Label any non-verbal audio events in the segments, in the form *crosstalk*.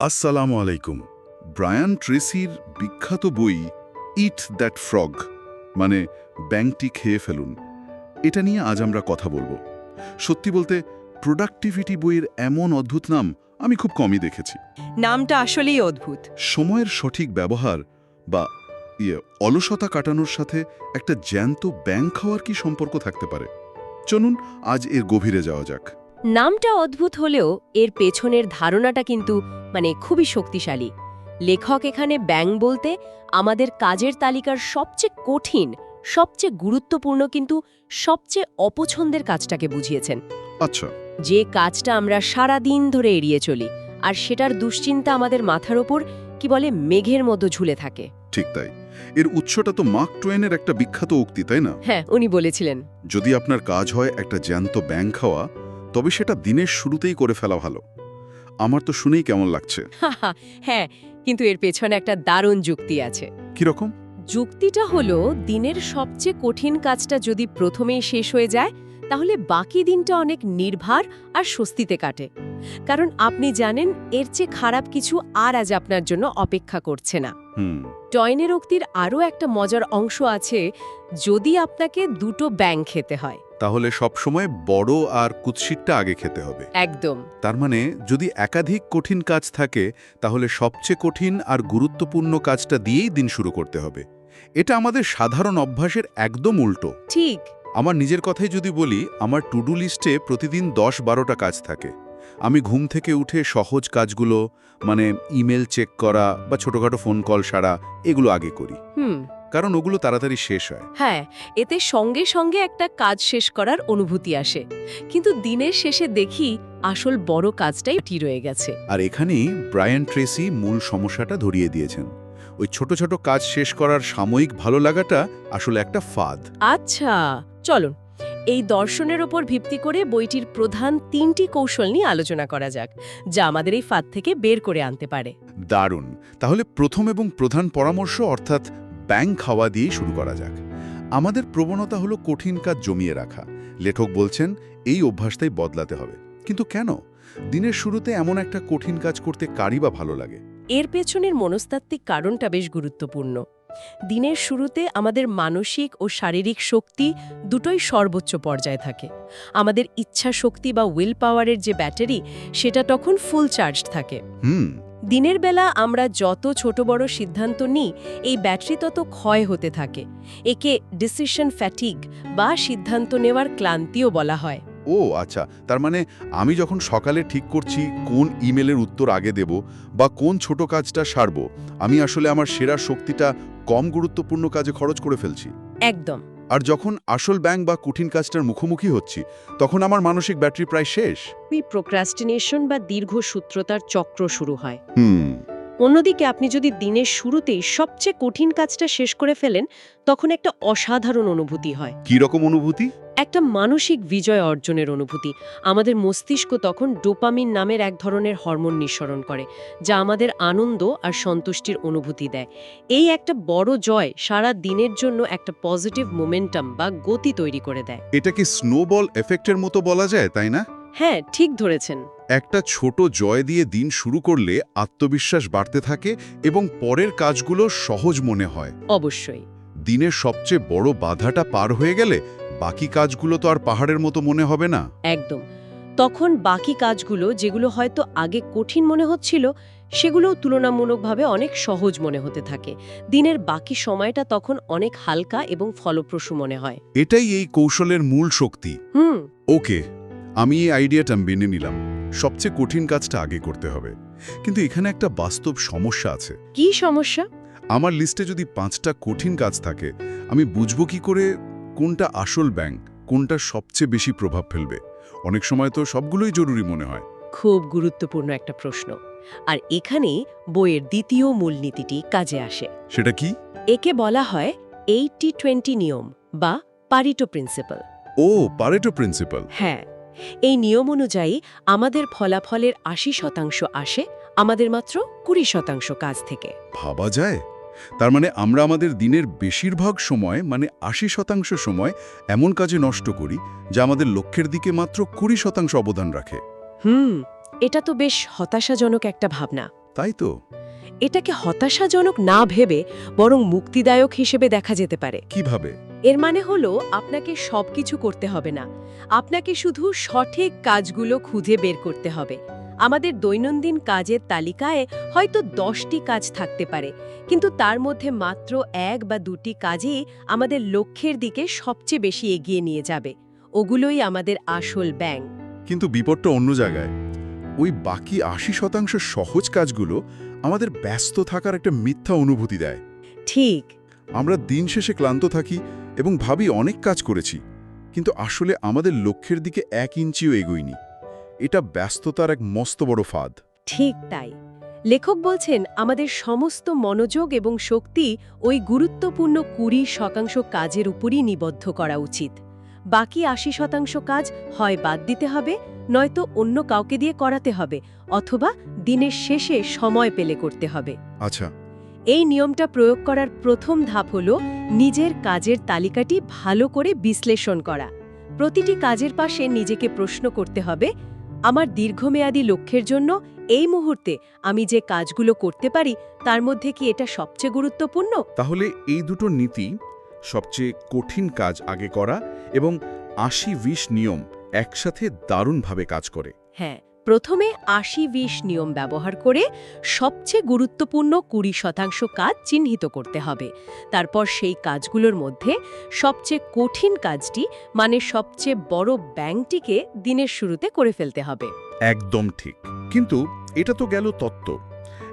আসসালামু আলাইকুম। ব্রায়ান ট্রেসির বিখ্যাত বই ইট দ্যাট ফ্রগ মানে ব্যাংকটি খেয়ে ফেলুন। এটা নিয়ে আজ আমরা কথা বলব। সত্যি বলতে প্রোডাক্টিভিটি বইয়ের এমন অদ্ভুত নাম আমি খুব কমই দেখেছি। নামটা আসলেই অদ্ভুত। সময়ের সঠিক ব্যবহার বা ইয়ে অলসতা কাটানোর সাথে একটা জ্যান্ত ব্যাংক খাওয়ার কি সম্পর্ক থাকতে পারে? চলুন আজ এর গভীরে যাওয়া যাক। নামটা অদ্ভুত হলেও এর পেছনের ধারণাটা কিন্তু মানে খুবই শক্তিশালী। লেখক এখানে ব্যাং বলতে আমাদের কাজের তালিকার সবচেয়ে কঠিন সবচেয়ে গুরুত্বপূর্ণ কিন্তু সবচেয়ে অপছন্দের কাজটাকে বুঝিয়েছেন। আচ্ছা। যে কাজটা আমরা সারা দিন ধরে এড়িয়ে চলি আর সেটার দুশ্চিন্তা আমাদের মাথার ওপর কি বলে মেঘের মতো ঝুলে থাকে। ঠিক তাই। এর উৎসটা তো মার্ক টোয়েনের একটা বিখ্যাত উক্তি তাই না? হ্যাঁ উনি বলেছিলেন। যদি আপনার কাজ হয় একটা জ্যান্ত ব্যাং খাওয়া তবে সেটা দিনের শুরুতেই করে ফেলা ভালো। আমার তো শুনেই কেমন লাগছে। হ্যাঁ কিন্তু এর পেছনে একটা দারুণ যুক্তি আছে। কীরকম? যুক্তিটা হলো দিনের সবচেয়ে কঠিন কাজটা যদি প্রথমেই শেষ হয়ে যায় তাহলে বাকি দিনটা অনেক নির্ভার আর স্বস্তিতে কাটে। কারণ আপনি জানেন এর চেয়ে খারাপ কিছু আর আজ আপনার জন্য অপেক্ষা করছে না। টয়নের উক্তির আরও একটা মজার অংশ আছে যদি আপনাকে দুটো ব্যাং খেতে হয়। তাহলে সবসময় বড় আর কুৎসিতটা আগে খেতে হবে। একদম। তার মানে যদি একাধিক কঠিন কাজ থাকে তাহলে সবচেয়ে কঠিন আর গুরুত্বপূর্ণ কাজটা দিয়েই দিন শুরু করতে হবে। এটা আমাদের সাধারণ অভ্যাসের একদম উল্টো। ঠিক। আমার নিজের কথাই যদি বলি আমার টু ডু লিস্টে প্রতিদিন দশ বারোটা কাজ থাকে। আমি ঘুম থেকে উঠে সহজ কাজগুলো মানে ইমেল চেক করা বা ছোটোখাটো ফোন কল সারা এগুলো আগে করি। হুম। কারণ ওগুলো তাড়াতাড়ি শেষ হয়। হ্যাঁ এতে সঙ্গে সঙ্গে একটা কাজ শেষ করার অনুভূতি আসে। কিন্তু দিনের শেষে দেখি আসল বড় কাজটাই টি রয়ে গেছে। আর এখানেই ব্রায়ান ট্রেসি মূল সমস্যাটা ধরিয়ে দিয়েছেন। ওই ছোট ছোট কাজ শেষ করার সাময়িক ভালো লাগাটা আসলে একটা ফাঁদ। আচ্ছা চলুন। এই দর্শনের ওপর ভিত্তি করে বইটির প্রধান তিনটি কৌশল নিয়ে আলোচনা করা যাক যা আমাদের এই ফাঁদ থেকে বের করে আনতে পারে। দারুণ। তাহলে প্রথম এবং প্রধান পরামর্শ অর্থাৎ ব্যাং খাওয়া দিয়েই শুরু করা যাক। আমাদের প্রবণতা হলো কঠিন কাজ জমিয়ে রাখা। লেখক বলছেন এই অভ্যাসটাই বদলাতে হবে। কিন্তু কেন? দিনের শুরুতে এমন একটা কঠিন কাজ করতে কারই বা ভালো লাগে? এর পেছনের মনস্তাত্ত্বিক কারণটা বেশ গুরুত্বপূর্ণ। দিনের শুরুতে আমাদের মানসিক ও শারীরিক শক্তি দুটোই সর্বোচ্চ পর্যায়ে থাকে। আমাদের ইচ্ছা শক্তি বা উইল পাওয়ারের যে ব্যাটারি সেটা তখন ফুল চার্জ থাকে। হুম। দিনের বেলা আমরা যত ছোট বড় সিদ্ধান্ত নিই এই ব্যাটারি তত ক্ষয় হতে থাকে। একে ডিসিশন ফ্যাটিক বা সিদ্ধান্ত নেওয়ার ক্লান্তিও বলা হয়। ও আচ্ছা। তার মানে আমি যখন সকালে ঠিক করছি কোন ইমেলের উত্তর আগে দেব বা কোন ছোট কাজটা সারব আমি আসলে আমার সেরা শক্তিটা কম গুরুত্বপূর্ণ কাজে খরচ করে ফেলছি। একদম। আর যখন আসল ব্যাংক বা কঠিন কাজটার মুখোমুখি হচ্ছি তখন আমার মানসিক ব্যাটারি প্রায় শেষ। এই প্রোক্রাস্টিনেশন বা দীর্ঘ সূত্রতার চক্র শুরু হয়। হুম। অন্যদিকে আপনি যদি দিনের শুরুতেই সবচেয়ে কঠিন কাজটা শেষ করে ফেলেন তখন একটা অসাধারণ অনুভূতি হয়। কি রকম অনুভূতি? একটা মানসিক বিজয় অর্জনের অনুভূতি। আমাদের মস্তিষ্ক তখন ডোপামিন নামের এক ধরনের হরমোন নিঃসরণ করে যা আমাদের আনন্দ আর সন্তুষ্টির অনুভূতি দেয়। এই একটা বড় জয় সারা দিনের জন্য একটা পজিটিভ মোমেন্টাম বা গতি তৈরি করে দেয়। এটা কি স্নোবল এফেক্টের মতো বলা যায় তাই না? হ্যাঁ ঠিক ধরেছেন। একটা ছোট জয় দিয়ে দিন শুরু করলে আত্মবিশ্বাস বাড়তে থাকে এবং পরের কাজগুলো সহজ মনে হয়। অবশ্যই। দিনের সবচেয়ে বড় বাধাটা পার হয়ে গেলে বাকি কাজগুলো তো আর পাহাড়ের মতো মনে হবে না? একদম। তখন বাকি কাজগুলো যেগুলো হয়তো আগে কঠিন মনে হচ্ছিল সেগুলোও তুলনামূলকভাবে অনেক সহজ মনে হতে থাকে। দিনের বাকি সময়টা তখন অনেক হালকা এবং ফলপ্রসূ মনে হয়। এটাই এই কৌশলের মূল শক্তি। হুম। ওকে আমি এই আইডিয়াটা মেনে নিলাম। সবচেয়ে কঠিন কাজটা আগে করতে হবে। কিন্তু এখানে একটা বাস্তব সমস্যা আছে। কি সমস্যা? আমার লিস্টে যদি পাঁচটা কঠিন কাজ থাকে আমি বুঝব কি করে কোনটা আসল ব্যাংক কোনটা সবচেয়ে বেশি প্রভাব ফেলবে? অনেক সময় তো সবগুলোই জরুরি মনে হয়। খুব গুরুত্বপূর্ণ একটা প্রশ্ন। আর এখানে বইয়ের দ্বিতীয় মূলনীতিটি কাজে আসে। সেটা কি? একে বলা হয় এইটি টোয়েন্টি নিয়ম বা পারিটো প্রিন্সিপাল ও পারেটো প্রিন্সিপাল হ্যাঁ এই নিয়ম অনুযায়ী আমাদের ফলাফলের আশি শতাংশ আসে আমাদের মাত্র কুড়ি শতাংশ কাজ থেকে। ভাবা যায়। তার মানে আমরা আমাদের দিনের বেশিরভাগ সময় মানে আশি শতাংশ সময় এমন কাজে নষ্ট করি যা আমাদের লক্ষ্যের দিকে মাত্র কুড়ি শতাংশ অবদান রাখে। হুম এটা তো বেশ হতাশাজনক একটা ভাবনা। তাই তো। এটাকে হতাশাজনক না ভেবে বরং মুক্তিদায়ক হিসেবে দেখা যেতে পারে। কীভাবে? এর মানে হলো আপনাকে সবকিছু করতে হবে না। আপনাকে শুধু সঠিক কাজগুলো খুঁজে বের করতে হবে। আমাদের দৈনন্দিন কাজের তালিকায় হয়তো দশটি কাজ থাকতে পারে কিন্তু তার মধ্যে মাত্র এক বা দুটি কাজই আমাদের লক্ষ্যের দিকে সবচেয়ে বেশি এগিয়ে নিয়ে যাবে। ওগুলোই আমাদের আসল ব্যাং। কিন্তু বিপদটা অন্য জায়গায়। ওই বাকি আশি শতাংশ সহজ কাজগুলো আমাদের ব্যস্ত থাকার একটা মিথ্যা অনুভূতি দেয়। ঠিক। আমরা দিন শেষে ক্লান্ত থাকি এবং ভাবি অনেক কাজ করেছি কিন্তু আসলে আমাদের লক্ষ্যের দিকে এক ইঞ্চিও এগোইনি এটা ব্যস্ততার এক মস্ত বড় ফাঁদ। ঠিক তাই। লেখক বলছেন আমাদের সমস্ত মনোযোগ এবং শক্তি ওই গুরুত্বপূর্ণ কুড়ি শতাংশ কাজের উপরই নিবদ্ধ করা উচিত। বাকি আশি শতাংশ কাজ হয় বাদ দিতে হবে নয়তো অন্য কাউকে দিয়ে করাতে হবে অথবা দিনের শেষে সময় পেলে করতে হবে। আচ্ছা। এই নিয়মটা প্রয়োগ করার প্রথম ধাপ হল নিজের কাজের তালিকাটি ভালো করে বিশ্লেষণ করা। প্রতিটি কাজের পাশে নিজেকে প্রশ্ন করতে হবে আমার দীর্ঘমেয়াদী লক্ষ্যের জন্য এই মুহূর্তে আমি যে কাজগুলো করতে পারি তার মধ্যে কি এটা সবচেয়ে গুরুত্বপূর্ণ? তাহলে এই দুটো নীতি সবচেয়ে কঠিন কাজ আগে করা এবং আশি বিশ নিয়ম একসাথে দারুণভাবে কাজ করে। হ্যাঁ প্রথমে আশি বিশ নিয়ম ব্যবহার করে সবচেয়ে গুরুত্বপূর্ণ কুড়ি শতাংশ কাজ চিহ্নিত করতে হবে। তারপর সেই কাজগুলোর মধ্যে সবচেয়ে কঠিন কাজটি মানে সবচেয়ে বড় ব্যাংকটিকে দিনের শুরুতে করে ফেলতে হবে। একদম ঠিক। কিন্তু এটা তো গেল তত্ত্ব।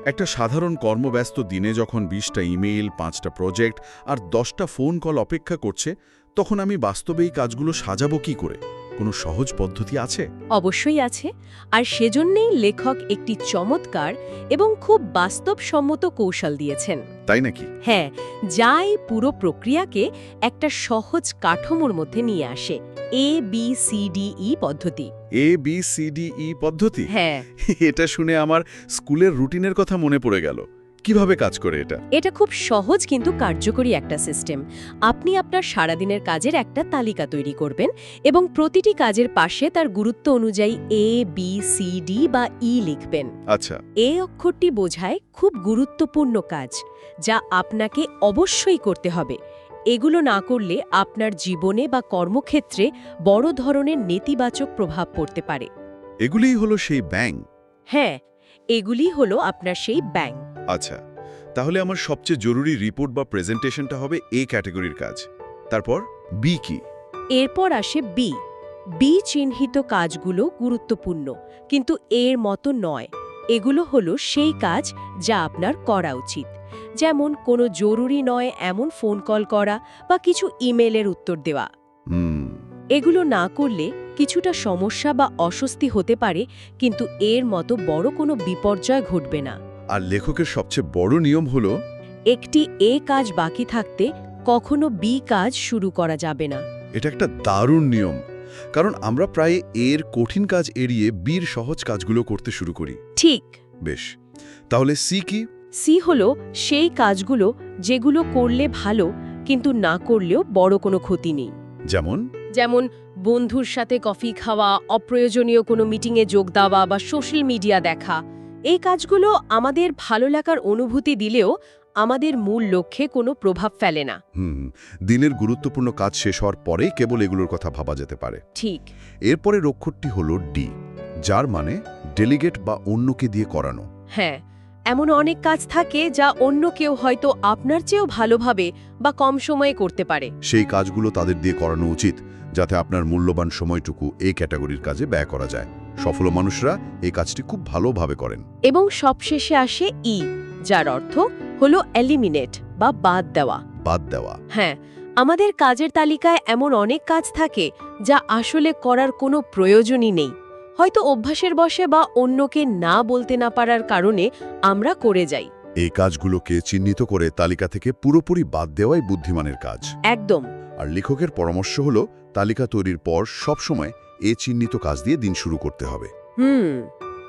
একটা সাধারণ কর্মব্যস্ত দিনে যখন বিশটা ইমেইল, পাঁচটা প্রজেক্ট আর দশটা ফোন কল অপেক্ষা করছে, তখন আমি বাস্তবে এই কাজগুলো সাজাবো কি করে? কোনো সহজ পদ্ধতি আছে? অবশ্যই আছে। আর সেজন্যেই লেখক একটি চমৎকার এবং খুব বাস্তবসম্মত কৌশল দিয়েছেন। তাই নাকি? হ্যাঁ যা এই পুরো প্রক্রিয়াকে একটা সহজ কাঠামোর মধ্যে নিয়ে আসে। A B C D E পদ্ধতি। A B C D E পদ্ধতি? হ্যাঁ। *laughs* এটা শুনে আমার স্কুলের রুটিনের কথা মনে পড়ে গেল। কীভাবে কাজ করে এটা? এটা খুব সহজ কিন্তু কার্যকরী একটা সিস্টেম। আপনি আপনার সারাদিনের কাজের একটা তালিকা তৈরি করবেন এবং প্রতিটি কাজের পাশে তার গুরুত্ব অনুযায়ী এ বি সি ডি বা ই লিখবেন। আচ্ছা। এ অক্ষরটি বোঝায় খুব গুরুত্বপূর্ণ কাজ যা আপনাকে অবশ্যই করতে হবে। এগুলো না করলে আপনার জীবনে বা কর্মক্ষেত্রে বড় ধরনের নেতিবাচক প্রভাব পড়তে পারে। এগুলিই হলো সেই ব্যাং? হ্যাঁ এগুলি হলো আপনার সেই ব্যাংক আচ্ছা তাহলে আমার সবচেয়ে জরুরি রিপোর্ট বা প্রেজেন্টেশনটা হবে এ ক্যাটাগরির কাজ। তারপর বি কি? এরপর আসে বি বি চিহ্নিত কাজগুলো গুরুত্বপূর্ণ কিন্তু এর মতো নয়। এগুলো হলো সেই কাজ যা আপনার করা উচিত। যেমন কোনো জরুরি নয় এমন ফোন কল করা বা কিছু ইমেলের উত্তর দেওয়া। এগুলো না করলে কিছুটা সমস্যা বা অস্বস্তি হতে পারে কিন্তু এর মতো বড় কোনো বিপর্যয় ঘটবে না। আর লেখকের সবচেয়ে বড় নিয়ম হলো একটি এ কাজ বাকি থাকতে কখনো বি কাজ শুরু করা যাবে না। এটা একটা দারুণ নিয়ম কারণ আমরা প্রায় এর কঠিন কাজ এড়িয়ে বীর সহজ কাজগুলো করতে শুরু করি। ঠিক। বেশ তাহলে সি কি? সি হলো সেই কাজগুলো যেগুলো করলে ভালো কিন্তু না করলেও বড় কোনো ক্ষতি নেই। যেমন? যেমন বন্ধুর সাথে কফি খাওয়া অপ্রয়োজনীয় কোনো মিটিংয়ে যোগ দেওয়া বা সোশ্যাল মিডিয়া দেখা। এই কাজগুলো আমাদের ভালো লাগার অনুভূতি দিলেও আমাদের মূল লক্ষ্যে কোনো প্রভাব ফেলে না। হুম দিনের গুরুত্বপূর্ণ কাজ শেষ হওয়ার পরেই কেবল এগুলোর কথা ভাবা যেতে পারে। ঠিক। এরপরে অক্ষরটি হলো ডি যার মানে ডেলিগেট বা অন্যকে দিয়ে করানো। হ্যাঁ এমন অনেক কাজ থাকে যা অন্য কেউ হয়তো আপনার চেয়েও ভালোভাবে বা কম সময়ে করতে পারে। সেই কাজগুলো তাদের দিয়ে করানো উচিত যাতে আপনার মূল্যবান সময়টুকু এই ক্যাটাগরির কাজে ব্যয় করা যায়। সফল মানুষরা এই কাজটি খুব ভালোভাবে করেন। এবং সবশেষে আসে ই যার অর্থ হলো এলিমিনেট বা বাদ দেওয়া। বাদ দেওয়া। হ্যাঁ আমাদের কাজের তালিকায় এমন অনেক কাজ থাকে যা আসলে করার কোনো প্রয়োজনই নেই। হয়তো অভ্যাসের বসে বা অন্যকে না বলতে না পারার কারণে আমরা করে যাই। এই কাজগুলোকে চিহ্নিত করে তালিকা থেকে পুরোপুরি বাদ দেওয়াই বুদ্ধিমানের কাজ। একদম। আর লেখকের পরামর্শ হলো তালিকা তৈরির পর সবসময় এ চিহ্নিত কাজ দিয়ে দিন শুরু করতে হবে। হুম।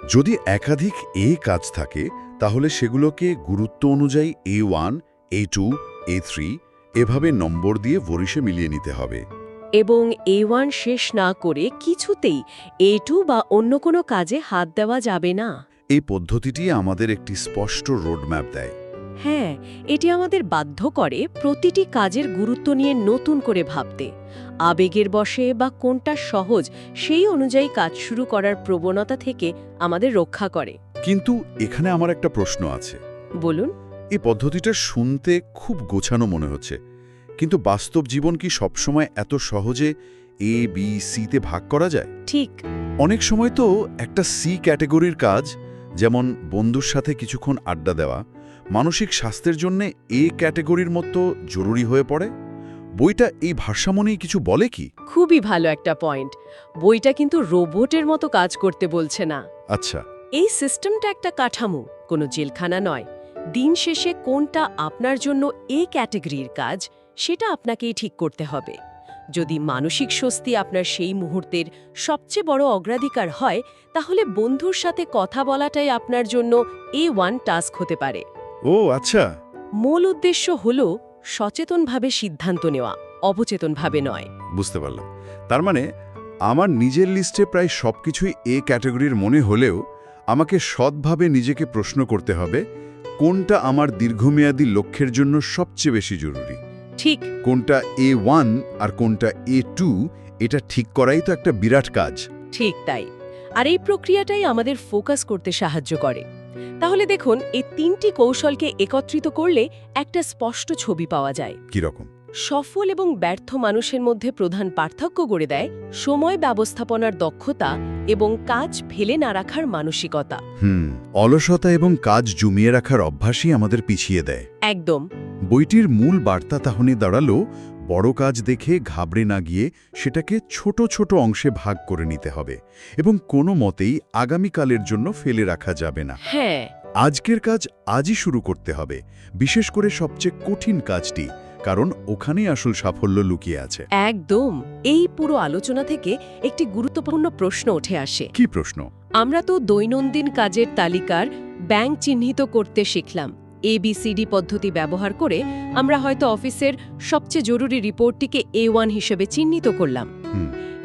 যদি একাধিক এ কাজ থাকে তাহলে সেগুলোকে গুরুত্ব অনুযায়ী A one A two A three এভাবে নম্বর দিয়ে বরিশে মিলিয়ে নিতে হবে। এবং এ ওয়ান শেষ না করে কিছুতেই এ টু বা অন্য কোনো কাজে হাত দেওয়া যাবে না। এই পদ্ধতিটি আমাদের একটি স্পষ্ট রোডম্যাপ দেয়। হ্যাঁ এটি আমাদের বাধ্য করে প্রতিটি কাজের গুরুত্ব নিয়ে নতুন করে ভাবতে। আবেগের বশে বা কোনটা সহজ সেই অনুযায়ী কাজ শুরু করার প্রবণতা থেকে আমাদের রক্ষা করে। কিন্তু এখানে আমার একটা প্রশ্ন আছে। বলুন। এই পদ্ধতিটা শুনতে খুব গোছানো মনে হচ্ছে। কিন্তু বাস্তব জীবন কি সবসময় এত সহজে এ বি সিতে ভাগ করা যায়? ঠিক। অনেক সময় তো একটা সি ক্যাটেগরির কাজ যেমন বন্ধুর সাথে কিছুক্ষণ আড্ডা দেওয়া মানসিক স্বাস্থ্যের জন্য এ ক্যাটেগরির মতো জরুরি হয়ে পড়ে। বইটা এই ভারসাম্য নিয়ে কিছু বলে কি? খুবই ভালো একটা পয়েন্ট। বইটা কিন্তু রোবটের মতো কাজ করতে বলছে না। আচ্ছা। এই সিস্টেমটা একটা কাঠামো কোনো জেলখানা নয়। দিন শেষে কোনটা আপনার জন্য এ ক্যাটেগরির কাজ সেটা আপনাকেই ঠিক করতে হবে। যদি মানসিক স্বস্তি আপনার সেই মুহূর্তের সবচেয়ে বড় অগ্রাধিকার হয় তাহলে বন্ধুর সাথে কথা বলাটাই আপনার জন্য এ ওয়ান টাস্ক হতে পারে। ও আচ্ছা। মূল উদ্দেশ্য হল সচেতনভাবে সিদ্ধান্ত নেওয়া অবচেতনভাবে নয়। বুঝতে পারলাম। তার মানে আমার নিজের লিস্টে প্রায় সব কিছুই এ ক্যাটাগরির মনে হলেও আমাকে সৎভাবে নিজেকে প্রশ্ন করতে হবে কোনটা আমার দীর্ঘমেয়াদী লক্ষ্যের জন্য সবচেয়ে বেশি জরুরি? ঠিক। কোনটা এ ওয়ান আর কোনটা এ টু এটা ঠিক করাই তো একটা বিরাট কাজ। ঠিক তাই। আর এই প্রক্রিয়াটাই আমাদের ফোকাস করতে সাহায্য করে। তাহলে দেখুন এই তিনটি কৌশলকে একত্রিত করলে একটা স্পষ্ট ছবি পাওয়া যায়। কীরকম সফল এবং ব্যর্থ মানুষের মধ্যে প্রধান পার্থক্য গড়ে দেয় সময় ব্যবস্থাপনার দক্ষতা এবং কাজ ফেলে না রাখার মানসিকতা। হুম অলসতা এবং কাজ জমিয়ে রাখার অভ্যাসই আমাদের পিছিয়ে দেয়। একদম। বইটির মূল বার্তা তাহলে দাঁড়াল বড় কাজ দেখে ঘাবড়ে না গিয়ে সেটাকে ছোট ছোট অংশে ভাগ করে নিতে হবে এবং কোনো মতেই আগামীকালের জন্য ফেলে রাখা যাবে না। হ্যাঁ। আজকের কাজ আজই শুরু করতে হবে বিশেষ করে সবচেয়ে কঠিন কাজটি কারণ ওখানেই আসল সাফল্য লুকিয়ে আছে। একদম। এই পুরো আলোচনা থেকে একটি গুরুত্বপূর্ণ প্রশ্ন উঠে আসে। কি প্রশ্ন? আমরা তো দৈনন্দিন কাজের তালিকার ব্যাংক চিহ্নিত করতে শিখলাম। এবিসিডি পদ্ধতি ব্যবহার করে আমরা হয়তো অফিসের সবচেয়ে জরুরি রিপোর্টটিকে এ ওয়ান হিসেবে চিহ্নিত করলাম।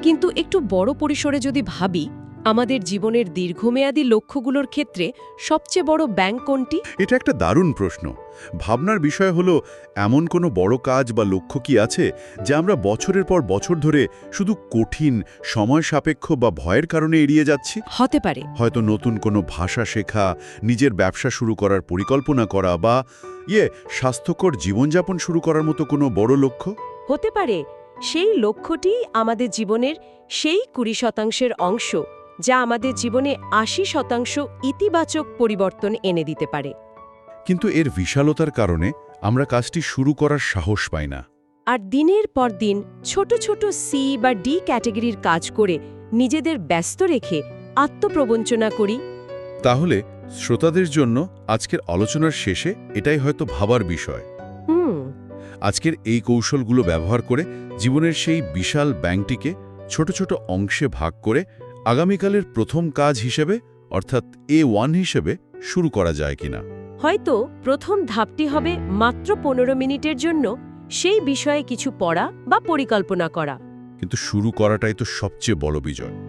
কিন্তু একটু বড় পরিসরে যদি ভাবি আমাদের জীবনের দীর্ঘমেয়াদী লক্ষ্যগুলোর ক্ষেত্রে সবচেয়ে বড় ব্যাংক কোনটি? এটা একটা দারুণ প্রশ্ন। ভাবনার বিষয় হলো এমন কোনো বড় কাজ বা লক্ষ্য কি আছে যা আমরা বছরের পর বছর ধরে শুধু কঠিন সময় সাপেক্ষ বা ভয়ের কারণে এড়িয়ে যাচ্ছি? হতে পারে। হয়তো নতুন কোনো ভাষা শেখা নিজের ব্যবসা শুরু করার পরিকল্পনা করা বা ইয়ে স্বাস্থ্যকর জীবনযাপন শুরু করার মতো কোনো বড় লক্ষ্য? হতে পারে। সেই লক্ষ্যটি আমাদের জীবনের সেই কুড়ি শতাংশের অংশ। যা আমাদের জীবনে আশি শতাংশ ইতিবাচক পরিবর্তন এনে দিতে পারে। কিন্তু এর বিশালতার কারণে আমরা কাজটি শুরু করার সাহস পাই না। আর দিনের পর দিন ছোট ছোট সি বা ডি ক্যাটাগরির কাজ করে নিজেদের ব্যস্ত রেখে আত্মপ্রবঞ্চনা করি। তাহলে শ্রোতাদের জন্য আজকের আলোচনার শেষে এটাই হয়তো ভাবার বিষয়। হুম। আজকের এই কৌশলগুলো ব্যবহার করে জীবনের সেই বিশাল ব্যাংকটিকে ছোট ছোট অংশে ভাগ করে আগামীকালের প্রথম কাজ হিসেবে অর্থাৎ এ ওয়ান হিসেবে শুরু করা যায় কিনা? হয়তো প্রথম ধাপটি হবে মাত্র পনেরো মিনিটের জন্য সেই বিষয়ে কিছু পড়া বা পরিকল্পনা করা। কিন্তু শুরু করাটাই তো সবচেয়ে বড় বিজয়।